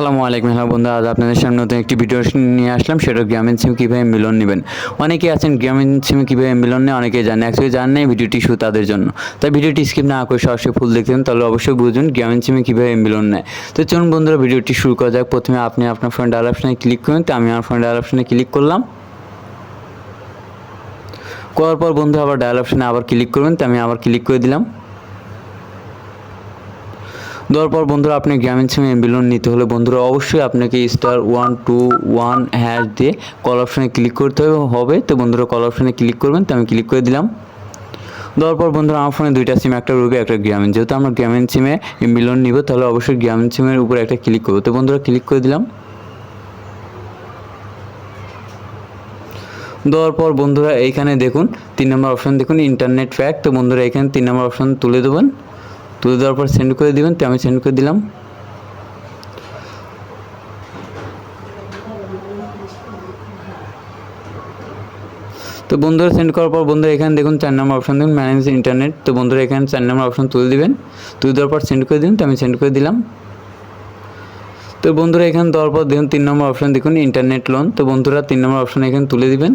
আসসালামু আলাইকুম। হ্যালো বন্ধু আজ আপনাদের সামনে নতুন একটি ভিডিও নিয়ে আসলাম। সেটা গ্রামীণ সিম কীভাবে মিলন নেবেন? অনেকে আছেন গ্রামীণ সিম কীভাবে মিলন নেয় অনেকে জানে অ্যাকচুয়ালি জান নেই ভিডিওটি শুধু তাদের জন্য। তাই ভিডিওটি স্কিপ না করে সরাসরি ফুল দেখতেন তাহলে অবশ্যই বুঝুন গ্রামীণ সিমে কীভাবে মিলন নেয়। তো চলুন বন্ধুরা, ভিডিওটি শুরু করা যাক। প্রথমে আপনি আপনার ফোন ডায়াল অপশানে ক্লিক করুন। তো আমি আমার ফোন ডায়াল অপশানে ক্লিক করলাম। করার পর বন্ধু আবার ডায়াল অপশানে আবার ক্লিক করবেন। তো আমি আবার ক্লিক করে দিলাম। দেওয়ার পর বন্ধুরা আপনি গ্রামীণ সিমে এমবিলন নিতে হলে বন্ধুরা অবশ্যই আপনাকে star one two one hash দিয়ে কল অপশানে ক্লিক করতে হবে তো বন্ধুরা কল অপশানে ক্লিক করবেন, তো আমি ক্লিক করে দিলাম। দেওয়ার পর বন্ধুরা আমার ফোনে দুইটা সিম একটা রুবি, একটা গ্রামীণ। যেহেতু আমরা গ্রামীণ সিমে এমবিলন নিব, তাহলে অবশ্যই গ্রামীণ সিমের উপরে একটা ক্লিক করব। তো বন্ধুরা ক্লিক করে দিলাম। দেওয়ার পর বন্ধুরা এইখানে দেখুন, তিন নম্বর অপশান দেখুন ইন্টারনেট প্যাক তো বন্ধুরা এখানে তিন নম্বর অপশান তুলে দেবেন। তুলে দেওয়ার পর সেন্ড করে দিবেন, তো আমি সেন্ড করে দিলাম। তো বন্ধুরা সেন্ড করার পর বন্ধুরা এখানে দেখুন চার নম্বর অপশান দেখুন ম্যানেজ ইন্টারনেট তো বন্ধুরা এখানে চার নম্বর অপশান তুলে দিবেন। তুলে দেওয়ার পর সেন্ড করে দিন তো আমি সেন্ড করে দিলাম। তো বন্ধুরা এখানে দেওয়ার পর দেখুন তিন নম্বর অপশান দেখুন ইন্টারনেট লোন তো বন্ধুরা তিন নম্বর অপশান এখানে তুলে দিবেন।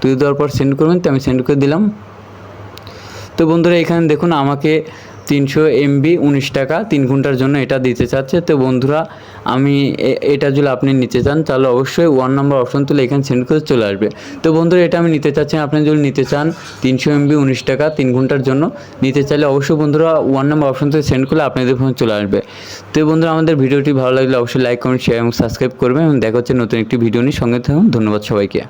তুলে দেওয়ার পর সেন্ড করবেন, তো আমি সেন্ড করে দিলাম। তো বন্ধুরা এখানে দেখুন আমাকে তিনশো এমবি, উনিশ টাকা, তিন ঘণ্টার জন্য এটা দিতে চাচ্ছে। তো বন্ধুরা, আমি এটা যদি আপনি নিতে চান, তাহলে অবশ্যই ওয়ান নাম্বার অপশন তুলে এখানে সেন্ড করে চলে আসবে। তো বন্ধুরা, এটা আমি নিতে চাচ্ছি। আপনি যদি নিতে চান তিনশো এমবি, উনিশ টাকা, তিন ঘণ্টার জন্য, নিতে চাইলে অবশ্যই বন্ধুরা ওয়ান নাম্বার অপশন থেকে সেন্ড করলে আপনাদের ফোনে চলে আসবে। তো বন্ধুরা, আমাদের ভিডিওটি ভালো লাগলে অবশ্যই লাইক কমেন্ট শেয়ার এবং সাবস্ক্রাইব করবেন। এবং দেখা হচ্ছে নতুন একটি ভিডিও নিয়ে। সঙ্গে থাকুন। ধন্যবাদ সবাইকে।